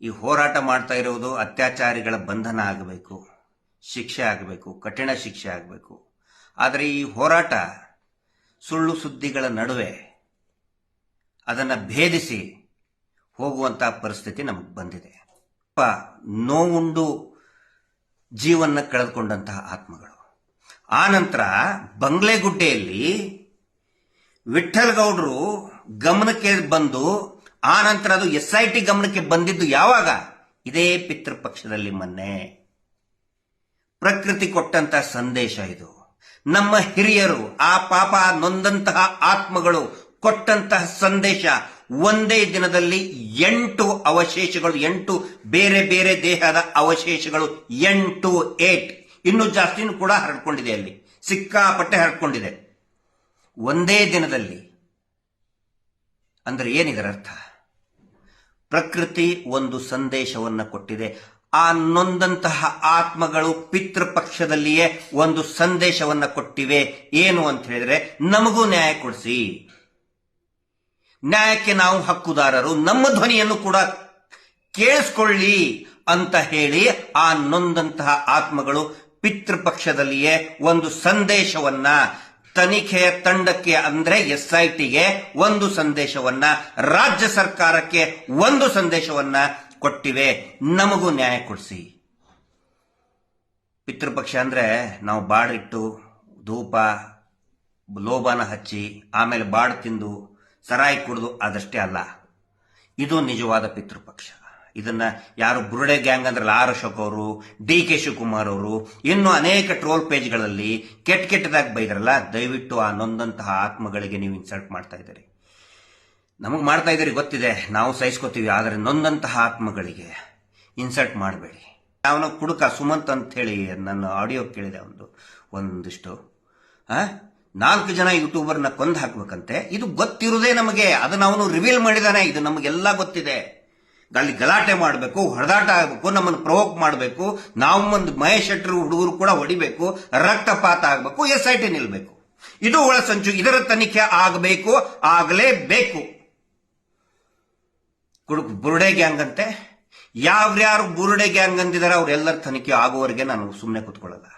ಈ ಹೋರಾಟ ಮಾಡ್ತಾ ಇರುವುದು ಅತ್ಯಾಚಾರಿಗಳ ಬಂಧನ ಆಗಬೇಕು, ಶಿಕ್ಷೆ ಆಗಬೇಕು, ಕಠಿಣ ಶಿಕ್ಷೆ ಆಗಬೇಕು. ಆದರೆ ಈ ಹೋರಾಟ ಸುಳ್ಳು ಸುದ್ದಿಗಳ ನಡುವೆ ಅದನ್ನು ಭೇದಿಸಿ ಹೋಗುವಂತಹ ಪರಿಸ್ಥಿತಿ ನಮಗೆ ಬಂದಿದೆ. ನೋವುಂಡು ಜೀವನ ಕಳೆದುಕೊಂಡಂತಹ ಆತ್ಮಗಳು. ಆ ನಂತರ ಬಂಗ್ಲೆಗುಡ್ಡೆಯಲ್ಲಿ ವಿಠಲ್ಗೌಡರು ಗಮನಕ್ಕೆ ಬಂದು ಆ ನಂತರ ಅದು ಎಸ್ ಐ ಟಿ ಗಮನಕ್ಕೆ ಬಂದಿದ್ದು ಯಾವಾಗ? ಇದೇ ಪಿತೃಪಕ್ಷದಲ್ಲಿ ಮೊನ್ನೆ. ಪ್ರಕೃತಿ ಕೊಟ್ಟಂತ ಸಂದೇಶ ಇದು. ನಮ್ಮ ಹಿರಿಯರು, ಆ ಪಾಪ ನೊಂದಂತಹ ಆತ್ಮಗಳು ಕೊಟ್ಟಂತಹ ಸಂದೇಶ ಒಂದೇ ದಿನದಲ್ಲಿ ಎಂಟು ಅವಶೇಷಗಳು, ಎಂಟು ಬೇರೆ ಬೇರೆ ದೇಹದ ಅವಶೇಷಗಳು, ಎಂಟು ಏಟ್. ಇನ್ನು ಜಾಸ್ತಿನೂ ಕೂಡ ಹರಡ್ಕೊಂಡಿದೆ ಅಲ್ಲಿ. ಸಿಕ್ಕಾಪಟ್ಟೆ ಹರಡ್ಕೊಂಡಿದೆ. ಒಂದೇ ದಿನದಲ್ಲಿ. ಅಂದ್ರೆ ಏನಿದರ ಅರ್ಥ ಪ್ರಕೃತಿ ಒಂದು ಸಂದೇಶವನ್ನು ಕೊಟ್ಟಿದೆ. ಆ ನೊಂದಂತಹ ಆತ್ಮಗಳು ಪಿತೃಪಕ್ಷದಲ್ಲಿಯೇ ಒಂದು ಸಂದೇಶವನ್ನ ಕೊಟ್ಟಿವೆ. ಏನು ಅಂತ ಹೇಳಿದ್ರೆ, ನಮಗೂ ನ್ಯಾಯ ಕೊಡಿಸಿ. ನ್ಯಾಯಕ್ಕೆ ನಾವು ಹಕ್ಕುದಾರರು. ನಮ್ಮ ಧ್ವನಿಯನ್ನು ಕೂಡ ಕೇಳಿಸ್ಕೊಳ್ಳಿ ಅಂತ ಹೇಳಿ ಆ ನೊಂದಂತಹ ಆತ್ಮಗಳು ಪಿತೃಪಕ್ಷದಲ್ಲಿಯೇ ಒಂದು ಸಂದೇಶವನ್ನ ತನಿಖೆಯ ತಂಡಕ್ಕೆ ಅಂದ್ರೆ ಎಸ್ ಐ ಟಿಗೆ ಒಂದು ಸಂದೇಶವನ್ನ, ರಾಜ್ಯ ಸರ್ಕಾರಕ್ಕೆ ಒಂದು ಸಂದೇಶವನ್ನ ಕೊಟ್ಟಿವೆ. ನಮಗೂ ನ್ಯಾಯ ಕೊಡಿಸಿ. ಪಿತೃಪಕ್ಷ ಅಂದ್ರೆ ನಾವು ಬಾಡಿಟ್ಟು, ಧೂಪ ಲೋಬಾನ ಹಚ್ಚಿ, ಆಮೇಲೆ ಬಾಡು ತಿಂದು, ಸರಾಯಿ ಕುಡಿದು, ಅದಷ್ಟೇ ಅಲ್ಲ. ಇದು ನಿಜವಾದ ಪಿತೃಪಕ್ಷ. ಇದನ್ನ ಯಾರು ಬುರುಡೆ ಗ್ಯಾಂಗ್ ಅಂದ್ರಲ್ಲ ಆರ್ ಅಶೋಕ್ ಅವರು, ಡಿ ಕೆ ಶಿವಕುಮಾರ್ ಅವರು, ಇನ್ನು ಅನೇಕ ಟ್ರೋಲ್ ಪೇಜ್ಗಳಲ್ಲಿ ಕೆಟ್ಟ ಕೆಟ್ಟದಾಗಿ ಬೈದ್ರಲ್ಲ, ದಯವಿಟ್ಟು ಆ ನೊಂದಂತಹ ಆತ್ಮಗಳಿಗೆ ನೀವು ಇನ್ಸಲ್ಟ್ ಮಾಡ್ತಾ ಇದ್ದೀರಿ. ನಮಗೆ ಮಾಡ್ತಾ ಇದ್ದೀರಿ ಗೊತ್ತಿದೆ, ನಾವು ಸಹಿಸ್ಕೋತೀವಿ, ಆದರೆ ನೊಂದಂತಹ ಆತ್ಮಗಳಿಗೆ ಇನ್ಸಲ್ಟ್ ಮಾಡಬೇಡಿ. ಅವನು ಕುಡುಕ ಸುಮಂತ್ ಅಂತ ಹೇಳಿ ನನ್ನ ಆಡಿಯೋ ಕೇಳಿದೆ ಒಂದು, ಒಂದಿಷ್ಟು. ಆ? ನಾಲ್ಕು ಜನ ಯೂಟ್ಯೂಬರ್ನ ಕೊಂದು ಹಾಕ್ಬೇಕಂತೆ, ಇದು ಗೊತ್ತಿರುವುದೇ ನಮಗೆ, ಅದನ್ನ ಅವನು ರಿವೀಲ್ ಮಾಡಿದಾನೆ, ಇದು ನಮಗೆಲ್ಲ ಗೊತ್ತಿದೆ. ಅಲ್ಲಿ ಗಲಾಟೆ ಮಾಡಬೇಕು, ಹೊಡೆದಾಟ ಆಗಬೇಕು, ನಮ್ಮನ್ನು ಪ್ರವೋಕ್ ಮಾಡಬೇಕು, ನಾವು ಒಂದು ಮಹೇಶ್ ಶೆಟ್ಟರು ಹುಡುಗರು ಕೂಡ ಹೊಡಿಬೇಕು, ರಕ್ತಪಾತ ಆಗಬೇಕು, ಎಸ್ ಐ ಟಿ ನಿಲ್ಬೇಕು. ಇದು ಒಳಸಂಚು ಇದರ ತನಿಖೆ ಆಗಬೇಕು ಆಗಲೇಬೇಕು ಬುರುಡೆ ಗ್ಯಾಂಗ್ ಅಂತೆ. ಯಾವ್ಯಾರು ಬುರುಡೆ ಗ್ಯಾಂಗ್ ಅಂದಿದ್ದಾರೆ ಅವರೆಲ್ಲರ ತನಿಖೆ ಆಗುವವರೆಗೆ ನಾನು ಸುಮ್ಮನೆ ಕೂತ್ಕೊಳ್ಳಲ್ಲ.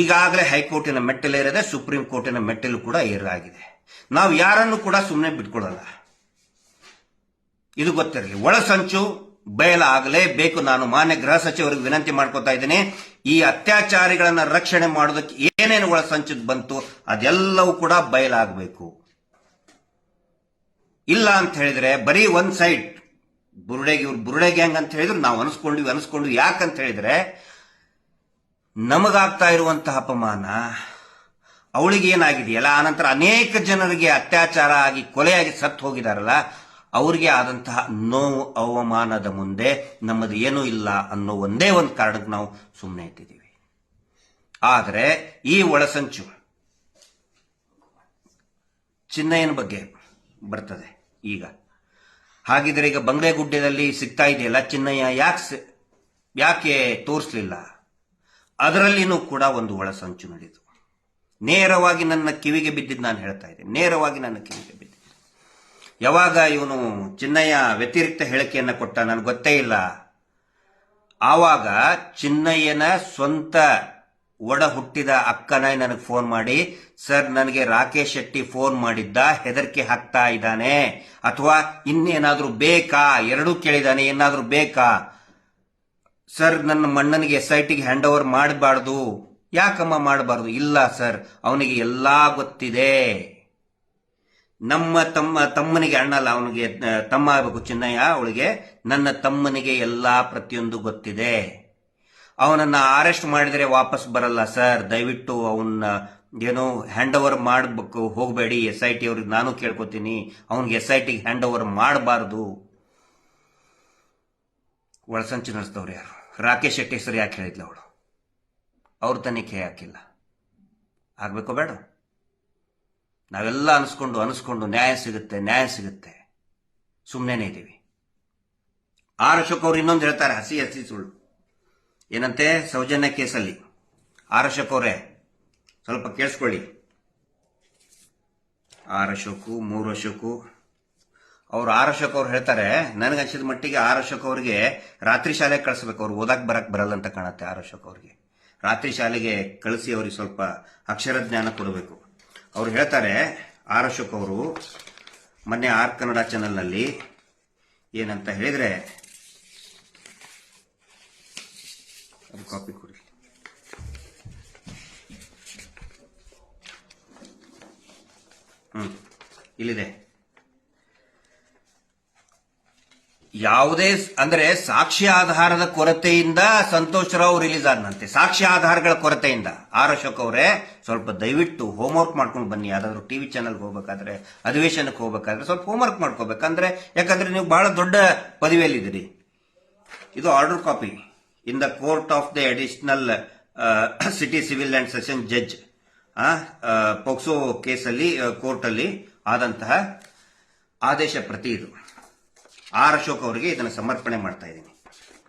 ಈಗಾಗಲೇ ಹೈಕೋರ್ಟಿನ ಮೆಟ್ಟಲೇರಿದೆ, ಸುಪ್ರೀಂ ಕೋರ್ಟಿನ ಮೆಟ್ಟಲು ಕೂಡ ಏರಾಗಿದೆ. ನಾವು ಯಾರನ್ನು ಕೂಡ ಸುಮ್ಮನೆ ಬಿಟ್ಕೊಳ್ಳಲ್ಲ. ಇದು ಗೊತ್ತಿರಲಿ. ಒಳಸಂಚು ಬಯಲಾಗಲೇಬೇಕು ನಾನು ಮಾನ್ಯ ಗೃಹ ಸಚಿವರಿಗೆ ವಿನಂತಿ ಮಾಡ್ಕೊತಾ ಇದ್ದೇನೆ. ಈ ಅತ್ಯಾಚಾರಿಗಳನ್ನ ರಕ್ಷಣೆ ಮಾಡೋದಕ್ಕೆ ಏನೇನು ಒಳಸಂಚು ಬಂತು, ಅದೆಲ್ಲವೂ ಕೂಡ ಬಯಲಾಗಬೇಕು ಇಲ್ಲ ಅಂತ ಹೇಳಿದ್ರೆ ಬರೀ ಒನ್ ಸೈಡ್, ಬುರುಡೆಗೆ ಇವ್ರು ಬುರುಡೆ ಗ್ಯಾಂಗ್ ಅಂತ ಹೇಳಿದ್ರು, ನಾವು ಅನಿಸ್ಕೊಂಡ್ವಿ ಅನಿಸ್ಕೊಂಡ್ವಿ. ಯಾಕಂತ ಹೇಳಿದ್ರೆ, ನಮಗಾಗ್ತಾ ಇರುವಂತಹ ಅಪಮಾನ, ಅವಳಿಗೆ ಏನಾಗಿದೆಯಲ್ಲ, ಆನಂತರ ಅನೇಕ ಜನರಿಗೆ ಅತ್ಯಾಚಾರ ಆಗಿ ಕೊಲೆಯಾಗಿ ಸತ್ತು ಹೋಗಿದಾರಲ್ಲ ಅವರಿಗೆ ಆದಂತಹ ನೋವು, ಅವಮಾನದ ಮುಂದೆ ನಮ್ಮದು ಏನೂ ಇಲ್ಲ ಅನ್ನೋ ಒಂದೇ ಒಂದು ಕಾರಣಕ್ಕೆ ನಾವು ಸುಮ್ಮನೆ ಇಟ್ಟಿದ್ದೀವಿ. ಆದರೆ ಈ ಒಳಸಂಚು ಚಿನ್ನಯ್ಯನ ಬಗ್ಗೆ ಬರ್ತದೆ ಈಗ. ಹಾಗಿದ್ರೆ ಈಗ ಬಂಗ್ಲೆಗುಡ್ಡದಲ್ಲಿ ಸಿಗ್ತಾ ಇದೆಯಲ್ಲ, ಚಿನ್ನಯ್ಯ ಯಾಕೆ ಯಾಕೆ ತೋರಿಸ್ಲಿಲ್ಲ? ಅದರಲ್ಲಿನೂ ಕೂಡ ಒಂದು ಒಳಸಂಚು ನಡೆಯಿತು ನೇರವಾಗಿ ನನ್ನ ಕಿವಿಗೆ ಬಿದ್ದಿದ್ದು ನಾನು ಹೇಳ್ತಾ ಇದ್ದೇನೆ. ನೇರವಾಗಿ ನನ್ನ ಕಿವಿಗೆ ಬಿದ್ದಿದ್ದು. ಯಾವಾಗ ಇವನು ಚಿನ್ನಯ್ಯ ವ್ಯತಿರಿಕ್ತ ಹೇಳಿಕೆಯನ್ನು ಕೊಟ್ಟ ನನಗೆ ಗೊತ್ತೇ ಇಲ್ಲ. ಆವಾಗ ಚಿನ್ನಯ್ಯನ ಸ್ವಂತ ಒಡ ಹುಟ್ಟಿದ ಅಕ್ಕನ ನನಗೆ ಫೋನ್ ಮಾಡಿ, ಸರ್, ನನಗೆ ರಾಕೇಶ್ ಶೆಟ್ಟಿ ಫೋನ್ ಮಾಡಿದ್ದ, ಹೆದರಿಕೆ ಹಾಕ್ತಾ ಇದ್ದಾನೆ. ಅಥವಾ ಇನ್ನೇನಾದರೂ ಬೇಕಾ? ಎರಡೂ ಕೇಳಿದಾನೆ, ಏನಾದರೂ ಬೇಕಾ? ಸರ್, ನನ್ನ ಮಣ್ಣನಿಗೆ ಎಸ್ ಐ ಟಿಗೆ ಹ್ಯಾಂಡ್ ಓವರ್ ಮಾಡಬಾರ್ದು. ಯಾಕಮ್ಮ ಮಾಡಬಾರ್ದು? ಇಲ್ಲ, ಸರ್, ಅವನಿಗೆ ಎಲ್ಲಾ ಗೊತ್ತಿದೆ. ನಮ್ಮ ತಮ್ಮ, ತಮ್ಮನಿಗೆ ಅಣ್ಣ ಅಲ್ಲ ಅವನಿಗೆ ತಮ್ಮ ಆಗಬೇಕು ಚಿನ್ನಯ್ಯ, ಅವಳಿಗೆ, ನನ್ನ ತಮ್ಮನಿಗೆ ಎಲ್ಲಾ ಪ್ರತಿಯೊಂದು ಗೊತ್ತಿದೆ. ಅವನನ್ನ ಅರೆಸ್ಟ್ ಮಾಡಿದರೆ ವಾಪಸ್ ಬರಲ್ಲ, ಸರ್. ದಯವಿಟ್ಟು ಅವನ್ನ, ಏನೋ ಹ್ಯಾಂಡ್ ಓವರ್ ಮಾಡಬೇಕು, ಹೋಗಬೇಡಿ. ಎಸ್ ಐ ಟಿ ಅವ್ರಿಗೆ ನಾನು ಕೇಳ್ಕೊತೀನಿ. ಅವನಿಗೆ ಎಸ್ ಐ ಟಿಗೆ ಹ್ಯಾಂಡ್ ಓವರ್ ಮಾಡಬಾರ್ದು. ಒಳಸಂಚು ನಡೆಸಿದವ್ರು ಯಾರು? ರಾಕೇಶ್ ಶೆಟ್ಟಿ ಹೆಸರು ಯಾಕೆ ಹೇಳಿದ್ಲು ಅವಳು? ಅವ್ರ ತನಿಖೆ ಹಾಕಿಲ್ಲ ಆಗಬೇಕು ಬೇಡ? ನಾವೆಲ್ಲ ಅನಿಸ್ಕೊಂಡು ಅನಿಸ್ಕೊಂಡು ನ್ಯಾಯ ಸಿಗುತ್ತೆ ನ್ಯಾಯ ಸಿಗುತ್ತೆ. ಸುಮ್ಮನೆ ಇದ್ದೀವಿ ಆರ್ ಅಶೋಕ್ ಅವ್ರು ಇನ್ನೊಂದು ಹೇಳ್ತಾರೆ, ಹಸಿ ಹಸಿ ಸುಳ್ಳು. ಏನಂತೆ? ಸೌಜನ್ಯ ಕೇಸಲ್ಲಿ. ಆರ್ ಅಶೋಕ್ ಅವರೇ, ಸ್ವಲ್ಪ ಕೇಳಿಸ್ಕೊಳ್ಳಿ. ಆರ್ ಅಶೋಕು, ಮೂರು ಅಶೋಕು. ಅವ್ರು ಆರ್ ಅಶೋಕ್ ಅವ್ರು ಹೇಳ್ತಾರೆ, ನನಗೆ ಅನ್ಸಿದ ಮಟ್ಟಿಗೆ ಆರ್ ಅಶೋಕ್ ಅವ್ರಿಗೆ ರಾತ್ರಿ ಶಾಲೆಗೆ ಕಳಿಸ್ಬೇಕು. ಅವ್ರು ಓದಕ್ ಬರಕ್ ಬರಲ್ಲ ಅಂತ ಕಾಣುತ್ತೆ ಆರ್ ಅಶೋಕ್ ಅವ್ರಿಗೆ. ರಾತ್ರಿ ಶಾಲೆಗೆ ಕಳಿಸಿ ಅವ್ರಿಗೆ ಸ್ವಲ್ಪ ಅಕ್ಷರ ಜ್ಞಾನ ಕೊಡಬೇಕು. ಅವ್ರು ಹೇಳ್ತಾರೆ ಆರ್ ಅಶೋಕ್ ಅವರು, ಮೊನ್ನೆ ಆರ್ ಕನ್ನಡ ಚಾನೆಲ್ನಲ್ಲಿ ಏನಂತ ಹೇಳಿದ್ರೆ, ಅದು ಕಾಪಿ ಕೊಡಿ. ಹ್ಞೂ ಇಲ್ಲಿದೆ. ಯಾವುದೇ ಅಂದ್ರೆ ಸಾಕ್ಷಿ ಆಧಾರದ ಕೊರತೆಯಿಂದ ಸಂತೋಷ್ ರಾವ್ ರಿಲೀಸ್ ಆದನಂತೆ. ಸಾಕ್ಷಿ ಆಧಾರಗಳ ಕೊರತೆಯಿಂದ. ಆರ್ ಅಶೋಕ್ ಅವರೇ, ಸ್ವಲ್ಪ ದಯವಿಟ್ಟು ಹೋಮ್ವರ್ಕ್ ಮಾಡ್ಕೊಂಡು ಬನ್ನಿ. ಯಾವ್ದಾದ್ರು ಟಿವಿ ಚಾನಲ್ಗೆ ಹೋಗ್ಬೇಕಾದ್ರೆ, ಅಧಿವೇಶನಕ್ಕೆ ಹೋಗ್ಬೇಕಾದ್ರೆ ಸ್ವಲ್ಪ ಹೋಮ್ವರ್ಕ್ ಮಾಡ್ಕೋಬೇಕಂದ್ರೆ ಯಾಕಂದ್ರೆ ನೀವು ಬಹಳ ದೊಡ್ಡ ಪದವಿಯಲ್ಲಿದ್ದೀರಿ. ಇದು order copy in the court of the additional city civil and session judge POCSO ಕೇಸಲ್ಲಿ ಕೋರ್ಟಲ್ಲಿ ಆದಂತಹ ಆದೇಶ ಪ್ರತಿ ಇದು. ಆರ್ ಅಶೋಕ್ ಅವರಿಗೆ ಇದನ್ನು ಸಮರ್ಪಣೆ ಮಾಡ್ತಾ ಇದ್ದೀನಿ.